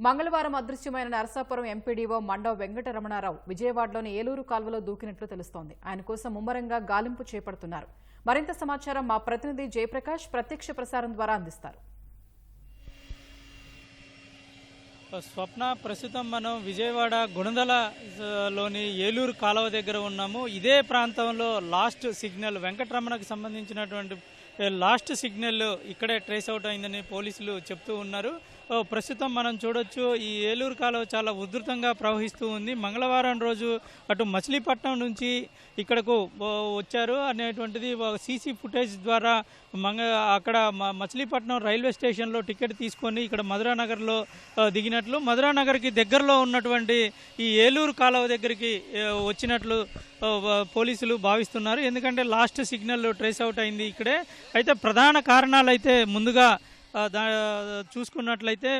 మంగళవారం అదృశ్యమైన నరసాపురం ఎంపీడీఓ మండవ వెంకటరమణారావు విజయవాడలోని ఏలూరు కాల్వలో దూకినట్లు తెలుస్తోంది. ఆయన కోసం ముమ్మరంగా గాలింపు చేపడుతున్నారు. మరింత సమాచారం మా ప్రతినిధి జయప్రకాష్ ప్రత్యక్ష ప్రసారం ద్వారా అందిస్తారు. స్వప్న ప్రస్తుతం మనం విజయవాడ గుణదల లోని ఏలూరు కాలువ దగ్గర ఉన్నాము. ఇదే ప్రాంతంలో లాస్ట్ సిగ్నల్ వెంకటరమణకు సంబంధించినటువంటి లాస్ట్ సిగ్నల్ ఇక్కడే ట్రేస్ అవుట్ అయిందని పోలీసులు చెప్తూ ఉన్నారు. ప్రస్తుతం మనం చూడొచ్చు ఈ ఏలూరు కాలువ చాలా ఉధృతంగా ప్రవహిస్తూ ఉంది. మంగళవారం రోజు అటు మచిలీపట్నం నుంచి ఇక్కడకు వచ్చారు. అనేటువంటిది సీసీ ఫుటేజ్ ద్వారా మంగ అక్కడ మ- మచిలీపట్నం రైల్వే స్టేషన్లో టికెట్ తీసుకొని ఇక్కడ మధురానగర్లో దిగినట్లు మధురానగర్కి దగ్గరలో ఉన్నటువంటి ఈ ఏలూరు కాలువ దగ్గరికి వచ్చినట్లు పోలీసులు భావిస్తున్నారు. ఎందుకంటే లాస్ట్ సిగ్నల్ ట్రేస్ అవుట్ అయింది ఇక్కడే. అయితే ప్రధాన కారణాలు అయితే ముందుగా చూసుకున్నట్లయితే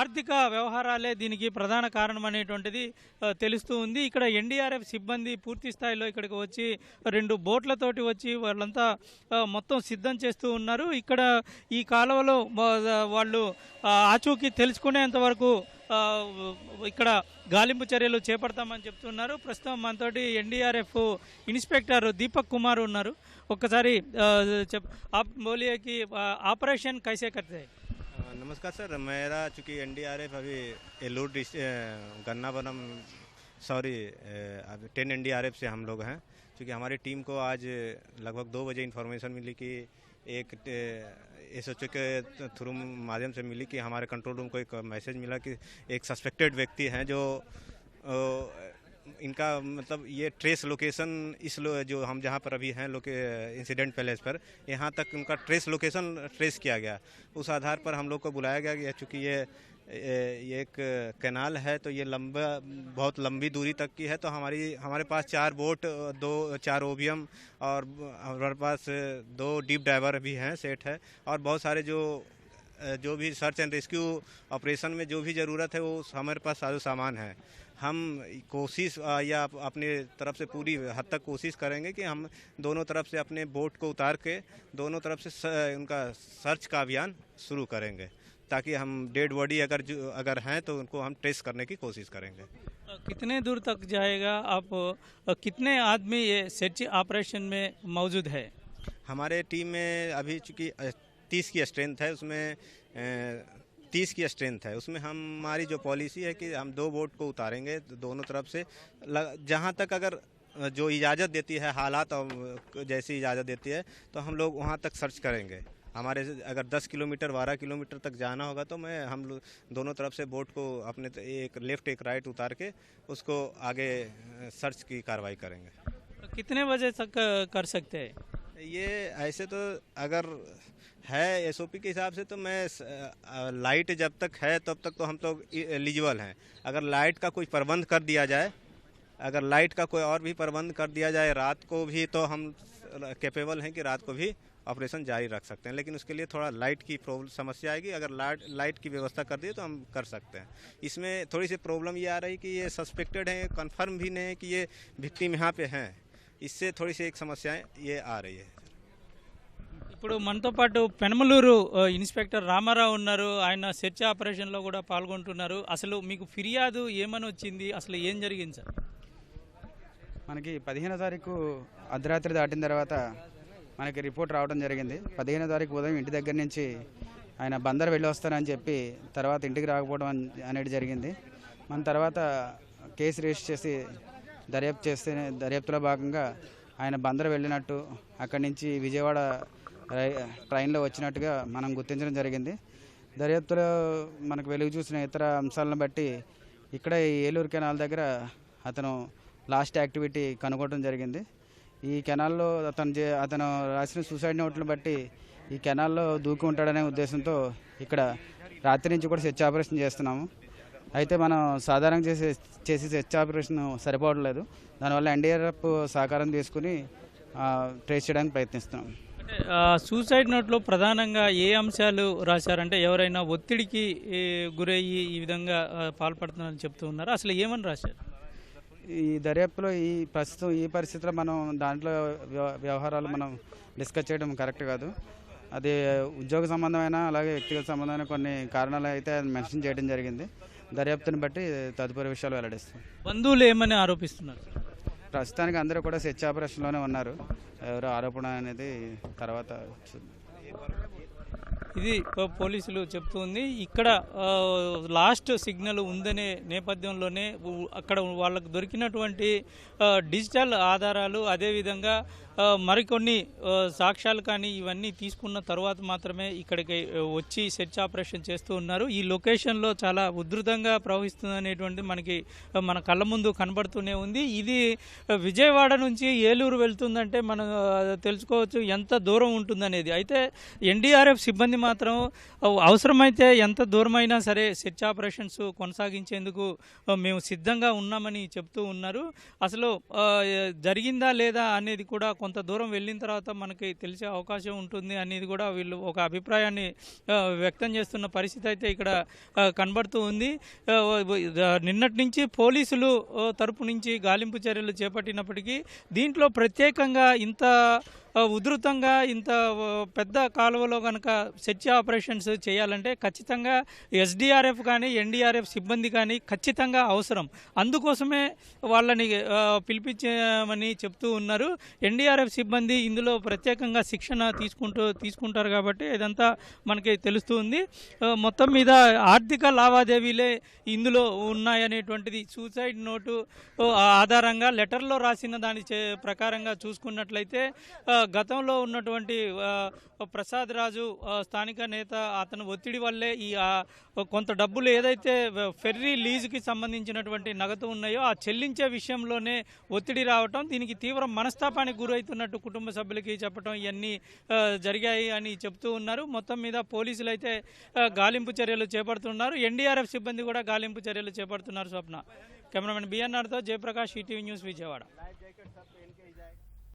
ఆర్థిక వ్యవహారాలే దీనికి ప్రధాన కారణం అనేటువంటిది తెలుస్తూ ఉంది. ఇక్కడ ఎన్డీఆర్ఎఫ్ సిబ్బంది పూర్తి స్థాయిలో ఇక్కడికి వచ్చి రెండు బోట్లతోటి వచ్చి వాళ్ళంతా మొత్తం సిద్ధం చేస్తూ ఉన్నారు. ఇక్కడ ఈ కాలువలో వాళ్ళు ఆచూకీ తెలుసుకునేంత వరకు ఇక్కడ గాలింపు చర్యలు చేపడతామని చెప్తున్నారు ప్రస్తుతం మనతోటి ఎన్డీఆర్ఎఫ్ ఇన్స్పెక్టర్ దీపక్ కుమార్ ఉన్నారు ఒక్కసారి ఆ, చెప్ ఆప్ బోలియే కి ఆ, ఆపరేషన్ కైసే కర్తే अ, नमस्कार सर मेरा चूंकि एनडीआरएफ अभी एलूर डिस अ, गन्नावरम सॉरी अभी टेन एनडीआरएफ से हम लोग हैं क्योंकि हमारी टीम को आज लगभग दो बजे इन्फॉर्मेशन मिली कि एक एस एच ओ के थ्रू माध्यम से मिली कि हमारे कंट्रोल रूम को एक मैसेज मिला कि एक सस्पेक्टेड व्यक्ति हैं जो इनका मतलब ये ट्रेस लोकेशन इस लो, जो हम जहाँ पर अभी हैं लोके इंसिडेंट पैलेस पर यहाँ तक उनका ट्रेस लोकेशन ट्रेस किया गया। उस आधार पर हम लोग को बुलाया गया कि चूँकि ये एक कैनाल है तो ये लंबा, बहुत लंबी दूरी तक की है तो हमारी, हमारे पास चार बोट, दो, चार ओबियम और हमारे पास दो डीप डाइवर भी हैं सेट है, और बहुत सारे जो जो भी सर्च एंड रेस्क्यू ऑपरेशन में जो भी ज़रूरत है, वो हमारे पास साजो सामान है। हम कोशिश या अप- अपने तरफ़ से पूरी हद तक कोशिश करेंगे कि हम दोनों तरफ़ से अपने बोट को उतार के, दोनों तरफ़ से, उनका सर्च का अभियान शुरू करेंगे। ताकि हम डेड बॉडी अगर जो अगर हैं तो उनको हम ट्रेस करने की कोशिश करेंगे। कितने दूर तक जाएगा? आप कितने आदमी ये सर्च ऑपरेशन में मौजूद है? हमारे टीम में अभी चूँकि तीस की स्ट्रेंथ है उसमें तीस की स्ट्रेंथ है। उसमें हम हमारी जो पॉलिसी है कि हम दो बोट को उतारेंगे दोनों तरफ़ से। जहाँ तक अगर जो इजाज़त देती है हालात और जैसी इजाज़त देती है तो हम लोग वहाँ तक सर्च करेंगे। हमारे अगर 10 किलोमीटर 12 किलोमीटर तक जाना होगा तो मैं हम दोनों तरफ़ से बोट को अपने त- एक लेफ़्ट एक राइट उतार के उसको आगे सर्च की कार्रवाई करेंगे। कितने बजे तक कर सकते हैं? ये ऐसे तो अगर है एसओपी के हिसाब से तो मैं लाइट जब तक है तब तक तो हम लोग एलिजिबल हैं। अगर लाइट का कोई प्रबंध कर दिया जाए अगर लाइट का कोई और भी प्रबंध कर दिया जाए रात को भी तो हम कैपेबल हैं कि रात को भी ऑपरेशन जारी रख सकते हैं लेकिन उसके लिए थोड़ा लाइट की प्रॉब्लम समस्या आएगी अगर लाइट लाइट की व्यवस्था कर दिए तो हम कर सकते हैं इसमें थोड़ी सी प्रॉब्लम ये आ रही कि ये सस्पेक्टेड है कंफर्म भी नहीं है कि ये विक्टिम यहाँ पे हैं इससे थोड़ी सी एक समस्याएं ये आ रही है ఇప్పుడు మనతో పాటు పెనమలూరు ఆ, ఇన్స్పెక్టర్ రామారావు ఉన్నారు ఆయన సెర్చ్ ఆపరేషన్లో కూడా పాల్గొంటున్నారు అసలు మీకు ఫిర్యాదు ఏమని వచ్చింది అసలు ఏం జరిగింది సార్ మనకి పదిహేనో తారీఖు అర్ధరాత్రి దాటిన తర్వాత మనకి రిపోర్ట్ రావడం జరిగింది. పదిహేనో తారీఖు ఉదయం ఇంటి దగ్గర నుంచి ఆయన బందర్ వెళ్ళి వస్తానని చెప్పి తర్వాత ఇంటికి రాకపోవడం అనేది జరిగింది. మన తర్వాత కేసు రిజిస్టర్ చేసి దర్యాప్తు చేస్తే దర్యాప్తులో భాగంగా ఆయన బందర్ వెళ్ళినట్టు అక్కడి నుంచి విజయవాడ రై ట్రైన్లో వచ్చినట్టుగా మనం గుర్తించడం జరిగింది. దర్యాప్తులో మనకు వెలుగు చూసిన ఇతర అంశాలను బట్టి ఇక్కడ ఈ ఏలూరు కెనాల్ దగ్గర అతను లాస్ట్ యాక్టివిటీ కనుగొనడం జరిగింది. ఈ కెనాల్లో అతను చే- అతను రాసిన సూసైడ్ నోట్లను బట్టి ఈ కెనాల్లో దూకి ఉంటాడనే ఉద్దేశంతో ఇక్కడ రాత్రి నుంచి కూడా సెర్చ్ ఆపరేషన్ చేస్తున్నాము. అయితే మనం సాధారణంగా చేసే చేసే సెర్చ్ ఆపరేషన్ సరిపోవట్లేదు దానివల్ల ఎన్డీఆర్ఎఫ్ సహకారం తీసుకుని ట్రేస్ చేయడానికి ప్రయత్నిస్తున్నాం. సూసైడ్ నోట్లో ప్రధానంగా ఏ అంశాలు రాశారంటే ఎవరైనా ఒత్తిడికి గురయ్యి ఈ విధంగా పాల్పడుతున్నారని చెప్తూ ఉన్నారు? అసలు ఏమని రాశారు? ఈ దర్యాప్తులో ఈ ప్రస్తుతం ఈ పరిస్థితిలో మనం దాంట్లో వ్యవ- వ్యవహారాలు మనం డిస్కస్ చేయడం కరెక్ట్ కాదు. అది ఉద్యోగ సంబంధమైన అలాగే వ్యక్తిగత సంబంధమైన కొన్ని కారణాలు అయితే మెన్షన్ చేయడం జరిగింది. దర్యాప్తుని బట్టి తదుపరి విషయాలు వెల్లడిస్తాం. బంధువులు ఏమని ఆరోపిస్తున్నారు? ప్రస్తుతానికి అందరూ కూడా సెర్చ్ ఆపరేషన్లోనే ఉన్నారు. ఎవరు ఆరోపణ అనేది తర్వాత చూద్దాం. ఇది పోలీసులు చెప్తుంది ఇక్కడ ఆ, లాస్ట్ సిగ్నల్ ఉందనే నేపథ్యంలోనే అక్కడ వాళ్ళకు దొరికినటువంటి డిజిటల్ ఆధారాలు అదేవిధంగా మరికొన్ని సాక్ష్యాలు కానీ ఇవన్నీ తీసుకున్న తర్వాత మాత్రమే ఇక్కడికి వచ్చి సెర్చ్ ఆపరేషన్ చేస్తూ ఉన్నారు. ఈ లొకేషన్లో చాలా ఉధృతంగా ప్రవహిస్తుంది అనేటువంటి మనకి మన కళ్ళ ముందు కనబడుతూనే ఉంది. ఇది విజయవాడ నుంచి ఏలూరు వెళ్తుందంటే మనం తెలుసుకోవచ్చు ఎంత దూరం ఉంటుందనేది. అయితే ఎన్డీఆర్ఎఫ్ సిబ్బంది మాత్రం అవసరమైతే ఎంత దూరమైనా సరే సెర్చ్ ఆపరేషన్స్ కొనసాగించేందుకు మేము సిద్ధంగా ఉన్నామని చెప్తూ ఉన్నారు. అసలు జరిగిందా లేదా అనేది కూడా కొంత దూరం వెళ్ళిన తర్వాత మనకి తెలిసే అవకాశం ఉంటుంది అనేది కూడా వీళ్ళు ఒక అభిప్రాయాన్ని వ్యక్తం చేస్తున్న పరిస్థితి అయితే ఇక్కడ కనబడుతూ ఉంది. నిన్నటి నుంచి పోలీసులు తరపు నుంచి గాలింపు చర్యలు చేపట్టినప్పటికీ దీంట్లో ప్రత్యేకంగా ఇంత ఉధృతంగా ఇంత పెద్ద కాలువలో కనుక సెర్చ్ ఆపరేషన్స్ చేయాలంటే ఖచ్చితంగా ఎస్డిఆర్ఎఫ్ కానీ ఎన్డీఆర్ఎఫ్ సిబ్బంది కానీ ఖచ్చితంగా అవసరం. అందుకోసమే వాళ్ళని పిలిపించమని చెప్తూ ఉన్నారు. ఎన్డీఆర్ఎఫ్ సిబ్బంది ఇందులో ప్రత్యేకంగా శిక్షణ తీసుకుంటూ తీసుకుంటారు కాబట్టి ఇదంతా మనకి తెలుస్తుంది మొత్తం మీద ఆర్థిక లావాదేవీలే ఇందులో ఉన్నాయనేటువంటిది సూసైడ్ నోటు ఆధారంగా లెటర్లో రాసిన దాని చే- ప్రకారంగా చూసుకున్నట్లయితే గతంలో ఉన్నటువంటి ప్రసాద్ రాజు స్థానిక నేత అతని ఒత్తిడి వల్లే ఈ కొంత డబ్బులు ఏదైతే ఫెర్రీ లీజుకి సంబంధించినటువంటి నగదు ఉన్నాయో ఆ చెల్లించే విషయంలోనే ఒత్తిడి రావటం దీనికి తీవ్ర మనస్తాపానికి అవుతున్నట్టు కుటుంబ సభ్యులకి చెప్పడం ఇవన్నీ జరిగాయి అని చెప్తూ ఉన్నారు. మొత్తం మీద పోలీసులు అయితే గాలింపు చర్యలు చేపడుతున్నారు. ఎన్డీఆర్ఎఫ్ సిబ్బంది కూడా గాలింపు చర్యలు చేపడుతున్నారు స్వప్న. కెమెరామెన్ బిఎన్ఆర్తో జయప్రకాష్ ఈటీవీ న్యూస్ విజయవాడ.